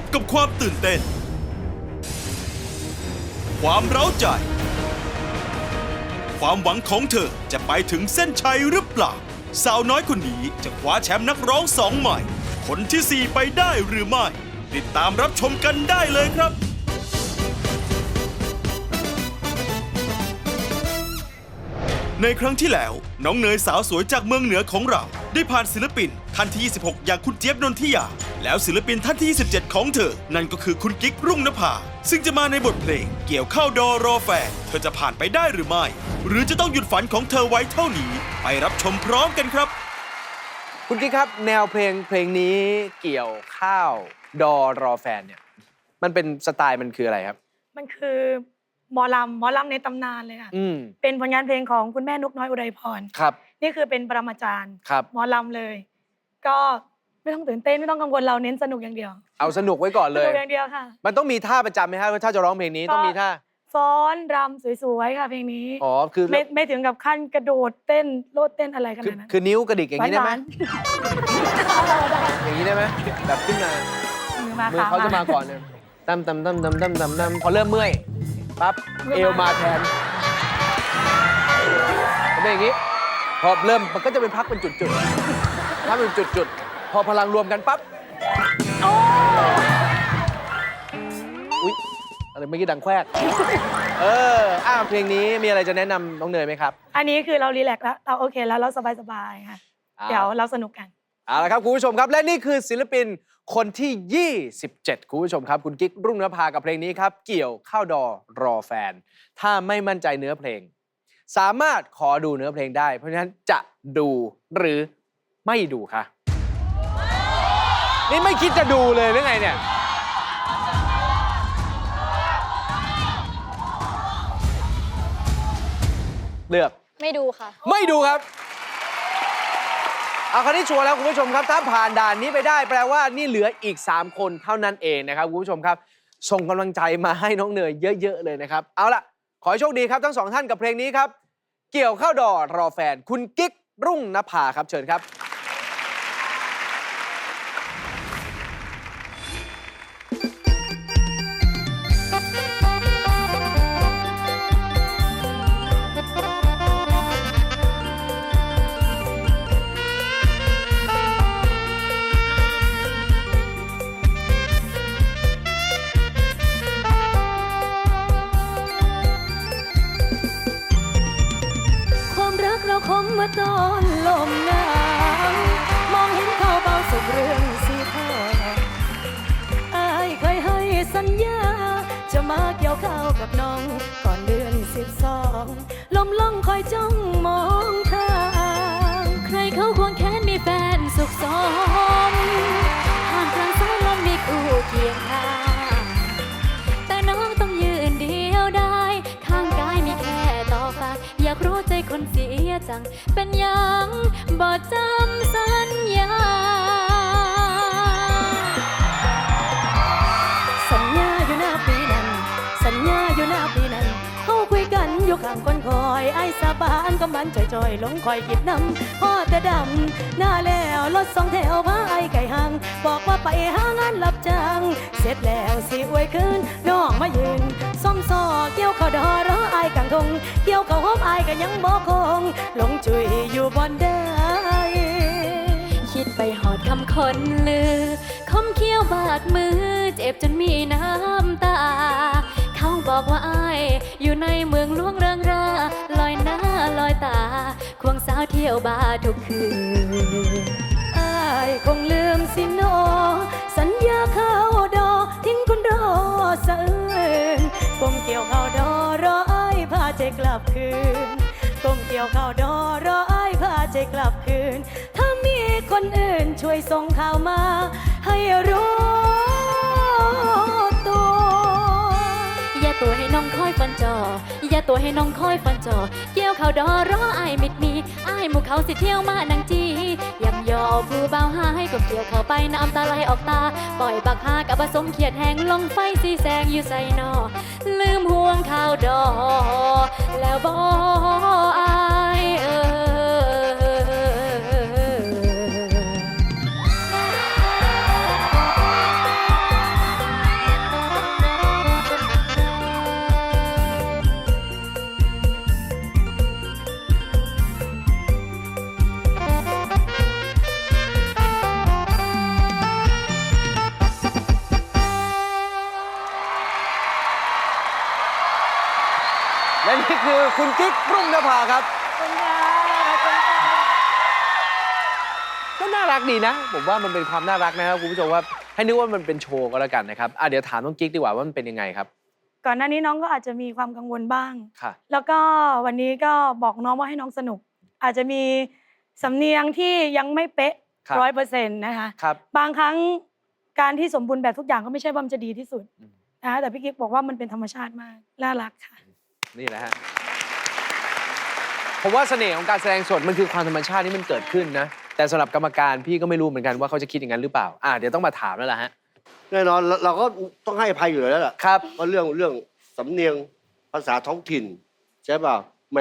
บกับความตื่นเต้น ความเร้าใจ ความหวังของเธอจะไปถึงเส้นชัยหรือเปล่า สาวน้อยคนนี้จะคว้าแชมป์นักร้องสองใหม่ คนที่4ไปได้หรือไม่ ติดตามรับชมกันได้เลยครับในครั้งที่แล้ว น้องเนยสาวสวยจากเมืองเหนือของเรา ได้ผ่านศิลปินท่านที่ 26 อย่างคุณเจี๊ยบนนทิยา แล้วศิลปินท่านที่ 27 ของเธอ นั่นก็คือคุณกิ๊กรุ่งนภา ซึ่งจะมาในบทเพลง เกี่ยวเข้าดอรอแฟน เธอจะผ่านไปได้หรือไม่ หรือจะต้องหยุดฝันของเธอไว้เท่านี้ ไปรับชมพร้อมกันครับ คุณกิ๊กครับ แนวเพลงเพลงนี้เกี่ยวข้าวดอรอแฟนเนี่ยมันเป็นสไตล์มันคืออะไรครับ มันคือหมอลำหมอลำในตำนานเลยค่ะ อืมเป็นผลงานเพลงของคุณแม่นุกน้อยอุไรพร ครับ นี่คือเป็นปรมาจารย์ ครับ หมอลำเลย ก็ ไม่ต้องตื่นเต้นไม่ต้องกังวลเราเน้นสนุกอย่างเดียวเอาสนุกไว้ก่อนสเลนุย กอย่างเดียวค่ะ มันต้องมีท่าประจำไหมครับถ้าจะร้องเพลงนี้ก็ต้องมีท่าฟ้อนรำสวยๆค่ะเพลงนี้ อ๋อคือไม่ไม่ถึงกับขั้นกระโดดเต้นโลดเต้นอะไรขคือนาดนั้นคือนิ้วกระดิกอย่างนี้ได้ไหมหวานอย่างนี้ได้ไหมแบบขึ้นมาๆมือมามือค่ะเขาจะมาก่อนเนี่ยตั้มตั้มตั้มตั้มตั้มตั้มตั้มพอเริ่มเมื่อย ปั๊บ เอวมาแทนเป็นอย่างนี้ พอเริ่มมันก็จะเป็นพักเป็นจุดๆพักเป็นจุดๆ พอพลังรวมกันปั๊บอุ๊ยอะไรเมื่อกี้ดังแควก เอออ้าวเพลงนี้มีอะไรจะแนะนำน้องเนยไหมครับ อันนี้คือเรารีแลกซ์แล้ว เราโอเคแล้วเราสบายๆค่ะ เดี๋ยวเราสนุกกัน เอาละครับคุณผู้ชมครับ และนี่คือศิลปินคนที่ 27 คุณผู้ชมครับ คุณกิ๊กรุ่งนภากับเพลงนี้ครับ เกี่ยวข้าวดอรอแฟน ถ้าไม่มั่นใจเนื้อเพลง สามารถขอดูเนื้อเพลงได้ เพราะฉะนั้นจะดูหรือไม่ดูคะ นี่ไม่คิดจะดูเลยหรือไงเนี่ย เลือก ไม่ดูค่ะ ไม่ดูครับ เอาคราวนี้ชัวร์แล้วคุณผู้ชมครับ ถ้าผ่านด่านนี้ไปได้แปลว่านี่เหลืออีก 3 คนเท่านั้นเองนะครับคุณผู้ชมครับ ส่งกำลังใจมาให้น้องเนยเยอะๆเลยนะครับ เอาล่ะ ขอให้โชคดีครับทั้งสองท่านกับเพลงนี้ครับ เกี่ยวข้าวดอรอแฟน คุณกิ๊กรุ่งนภาครับเชิญครับ น้องก่อนเดือนสิบสองลมล่องคอยจ้องมองทาง ใครเขาควงแค้นมีแฟนสุขสมห่างกลางสายลมมีคู่เคียงข้างแต่น้องต้องยืนเดียวได้ ข้างกายมีแค่ต่อฝาอยากรู้ใจคนเสียจัง เป็นยังบ่จำสัญญ สาบานก็มันจ่อยๆลงคอยคิดนำพ่อแต่ดำหน้าแล้วรถสองแถวพาไอ้ไก่หาง บอกว่าไปหางานรับจ้าง เสร็จแล้วสิอวยคืนน้องมายืนซ่อมซอเกี่ยวเขาดอรอไอ้กลางทง เกี่ยวเขาหอมไอ้ายก็ยังบอคง ลงจุยอยู่บอนได้คิดไปหอดคำคนลือคมเคี้ยวบาดมือ เจ็บจนมีน้ำตา บอกว่าอายอยู่ในเมืองหลวงเริงราลอยหน้าลอยตา ควงสาวเที่ยวบาร์ทุกคืนอายคงลืมสิโน สัญญาเข้าดอ ทิ้งคนรอสะอื่นกลมเกี่ยวเข้าดอรออายพาใจกลับคืนกลมเกี่ยวเข้าดอรออายพาใจกลับคืน ถ้ามีคนอื่นช่วยส่งข่าวมา ให้รู้ องคอยฟันจออย่าตัวให้น้องคอยฟันจอเกี่ยวเขาดอรออายมิดมีอายหมู่เขาสิเที่ยวมานังจียำยอผู้เบาหายก็เกี่ยวเขาไปน้ำตาไหลออกตา ปล่อยบักหากับผสมเขียดแหงลงไฟสีแสงอยู่ใส่นอลืมห่วงข่าวดอแล้วบอ และนี่คือคุณกิ๊กรุ่งนภาครับขอบคุณค่ะขอบคุณค่ะก็น่ารักดีนะ ผมว่ามันเป็นความน่ารักนะครับคุณผู้ชมว่าให้นึกว่ามันเป็นโชว์ก็แล้วกันนะครับอะเดี๋ยวถามน้องกิ๊กดีกว่าว่ามันเป็นยังไงครับ ก่อนหน้านี้น้องก็อาจจะมีความกังวลบ้าง ค่ะ แล้วก็วันนี้ก็บอกน้องว่าให้น้องสนุก อาจจะมีสำเนียงที่ยังไม่เป๊ะครับร้อยเปอร์เซ็นต์นะคะ ครับ บางครั้งการที่สมบูรณ์แบบทุกอย่างก็ไม่ใช่ว่ามันจะดีที่สุดอืม นะคะแต่พี่กิ๊กบอกว่ามันเป็นธรรมชาติมากน่ารักค่ะ นี่แหละฮะผมว่าเสน่ห์ของการแสดงสดมันคือความธรรมชาติที่มันเกิดขึ้นนะ แต่สำหรับกรรมการพี่ก็ไม่รู้เหมือนกันว่าเขาจะคิดอย่างนั้นหรือเปล่าอะเดี๋ยวต้องมาถามแล้วล่ะฮะแน่นอนเราเราก็ต้องให้อภัยอยู่แล้วแหละครับ เพราะเรื่องเรื่องสำเนียงภาษาท้องถิ่น ใช่เปล่าแหม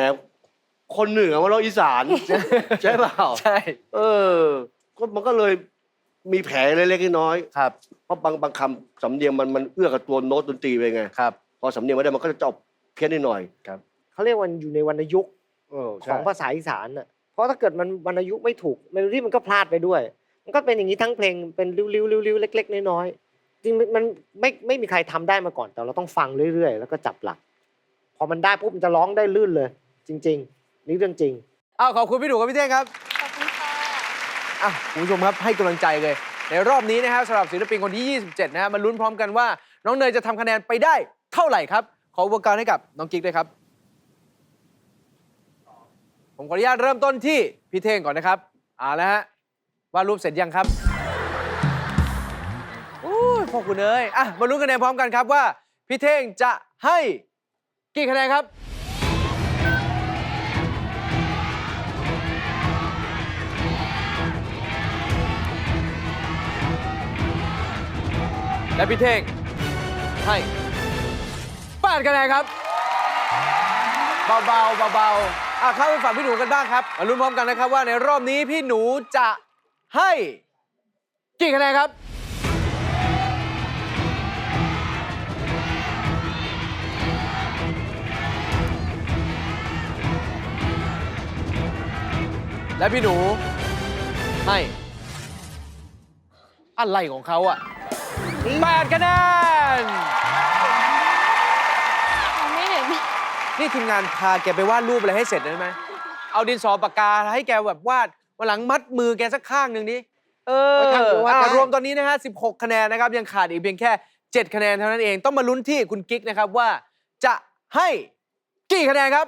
คนเหนือมาเราอีสาน ใช่เปล่าใช่เออก็มันก็เลยมีแผลเล็กๆน้อยครับๆเพราะบางบางคำสำเนียงมันมันเอื้อกับตัวโน้ตดนตรีไปไง ครับ พอสำเนียงไม่ได้มันก็จะจบ เพี้ยนนิดหน่อยเขาเรียกวันอยู่ในวรรณยุกต์เออขใช่องภาษาอีสานน่ะเพราะถ้าเกิดมันวรรณยุกต์ไม่ถูกเมโลดี้มันก็พลาดไปด้วย มันก็เป็นอย่างนี้ทั้งเพลงเป็นริ้วๆริ้วๆเล็ก ๆ น้อยๆจริงๆมันไม่ไม่มีใครทำได้มาก่อนแต่เราต้องฟังเรื่อยๆ แล้วก็จับหลัก พอมันได้ปุ๊บมันจะร้องได้ลื่นเลย จริง ๆ นี่เรื่องจริงอ้าวขอบคุณพี่ดูกับพี่เท่งครับขอบคุณค่ะอะคุณผู้ชมครับให้กำลังใจเลยในรอบนี้นะครับสำหรับศิลปินคนที่ 27 นะฮะมาลุ้นพร้อมกันว่า น้องเนยจะทำคะแนนไปได้เท่าไหร่ครับ ขออุปกรณ์ให้กับน้องกิ๊กด้วยครับ ผมขออนุญาตเริ่มต้นที่พี่เท่งก่อนนะครับเอาละฮะวาดรูปเสร็จยังครับโอ้ยพ่อคุณเอ้ยอะมาลุ้นคะแนนพร้อมกันครับว่า พี่เท่งจะให้กี่คะแนนครับ และพี่เท่งให้ 8คะแนนครับ เบาๆเบาๆอะเข้าไปฝั่งพี่หนูกันบ้างครับมาลุ้นพร้อมกันนะครับว่าในรอบนี้พี่หนูจะให้กี่คะแนนครับ และพี่หนูให้อะไรของเขาอะ8คะแนน นี่ทีมงานพาแกไปวาดรูปอะไรให้เสร็จได้ไหม เอาดินสอปากกาให้แกแบบวาดวันหลังมัดมือแกสักข้างหนึ่งนี้ เออเอาข้างเดียววาดอะได้รวมตอนนี้นะฮะ 16 คะแนนนะครับ ยังขาดอีกเพียงแค่ 7 คะแนนเท่านั้นเอง ต้องมาลุ้นที่คุณกิ๊กนะครับว่าจะให้กี่คะแนนครับ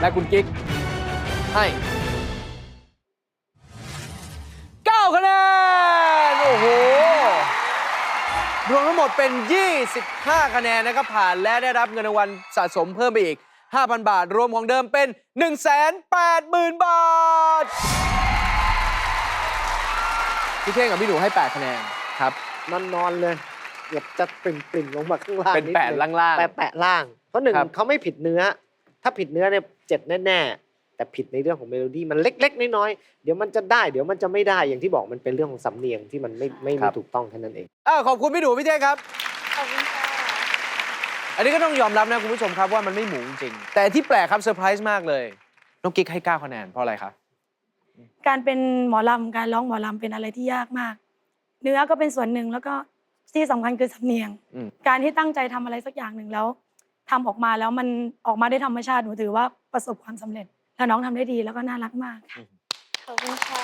และคุณกิ๊กให้ ดเป็น 25 คะแนนนะครับผ่านและได้รับเงินรางวัลสะสมเพิ่มไปอีก 5,000 บาท รวมของเดิมเป็น 180,000 บาท พี่เท่งกับพี่หนูให้ 8 คะแนนครับ นอนนอนๆเลยเกือบจะปริ่มปริ่มๆลงมาข้างล่างเป็นดแปดนึล่างๆ แปะแปะล่าง เพราะหนึ่งครับ เขาไม่ผิดเนื้อ ถ้าผิดเนื้อเนี่ยเจ็ดแน่ๆ แต่ผิดในเรื่องของเมโลดี้มันเล็ก ๆ น้อยๆเดี๋ยวมันจะได้เดี๋ยวมันจะไม่ได้อย่างที่บอกมันเป็นเรื่องของสำเนียงที่มันไม่ไม่ไม่ถูกต้องแค่นั้นเองอ่าขอบคุณพี่หนูพี่เท่งครับ ขอบคุณค่ะ อันนี้ก็ต้องยอมรับนะคุณผู้ชมครับว่ามันไม่หมูจริงๆแต่ที่แปลกครับเซอร์ไพรส์มากเลยน้องกิ๊กให้9คะแนนเพราะอะไรครับการเป็นหมอลำการร้องหมอลำเป็นอะไรที่ยากมาก เนื้อก็เป็นส่วนหนึ่งแล้วก็ที่สำคัญคือสำเนียง อืมการที่ตั้งใจทำอะไรสักอย่างหนึ่งแล้วทำออกมาแล้วมันออกมาได้ธรรมชาติหนูถือว่าประสบความสำเร็จ แล้วน้องทำได้ดีแล้วก็น่ารักมากค่ะ ขอบคุณค่ะ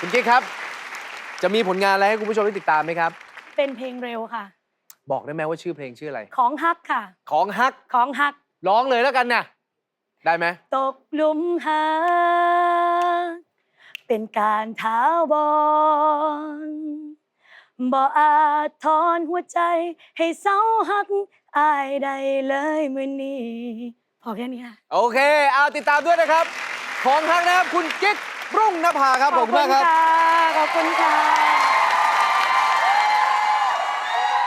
คุณกิ๊กครับ จะมีผลงานอะไรให้คุณผู้ชมได้ติดตามไหมครับ เป็นเพลงเร็วค่ะ บอกได้ไหมว่าชื่อเพลงชื่ออะไร ของฮักค่ะ ของฮักของฮัก ร้องเลยแล้วกันนะได้ไหมตกหลุมหักเป็นการท้าวบอนบ่อาจถอนหัวใจให้เศร้าหักอายได้เลยมือนี้ พอแค่นี้ค่ะโอเค เอาติดตามด้วยนะครับ ของฮักนะครับคุณกิ๊กรุ่งนภาครับผมมากครับค่ะขอบคุณค่ะ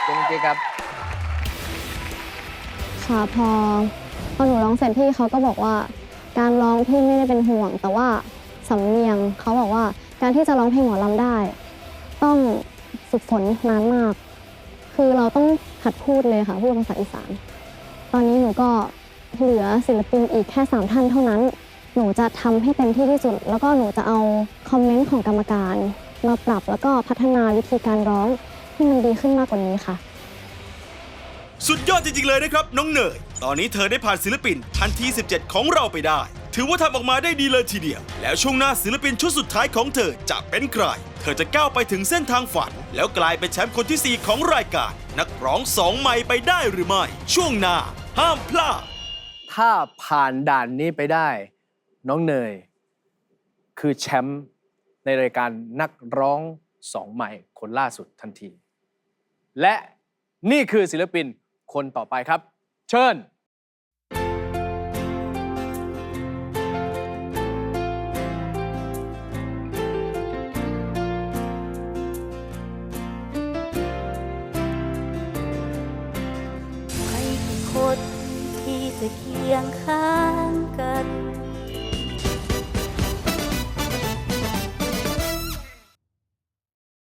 คุณกิ๊กครับ ค่ะพอพอหนูร้องเสร็จพี่เขาก็บอกว่า การร้องพี่ไม่ได้เป็นห่วง แต่ว่าสำเนียงเขาบอกว่าการที่จะร้องเพลงหมอลำได้ ต้องฝึกฝนนานมาก คือเราต้องหัดพูดเลยค่ะพูดภาษาอีสาน ตอนนี้หนูก็ เหลือศิลปินอีกแค่สามท่านเท่านั้น หนูจะทำให้เต็มที่ที่สุด แล้วก็หนูจะเอาคอมเมนต์ของกรรมการ มาปรับแล้วก็พัฒนาวิธีการร้องให้มันดีขึ้นมากกว่านี้ค่ะ สุดยอดจริงๆเลยนะครับ น้องเนย ตอนนี้เธอได้ผ่านศิลปินทันที17 ของเราไปได้ ถือว่าทำออกมาได้ดีเลยทีเดียว แล้วช่วงหน้าศิลปินชุดสุดท้ายของเธอจะเป็นใคร เธอจะก้าวไปถึงเส้นทางฝัน แล้วกลายเป็นแชมป์คนที่ 4 ของรายการ นักร้องสองไมค์ไปได้หรือไม่ ช่วงหน้า ห้ามพลาด ถ้าผ่านด่านนี้ไปได้ น้องเนย คือแชมป์ในรายการนักร้องสองใหม่คนล่าสุดทันที และนี่คือศิลปินคนต่อไปครับ เชิญ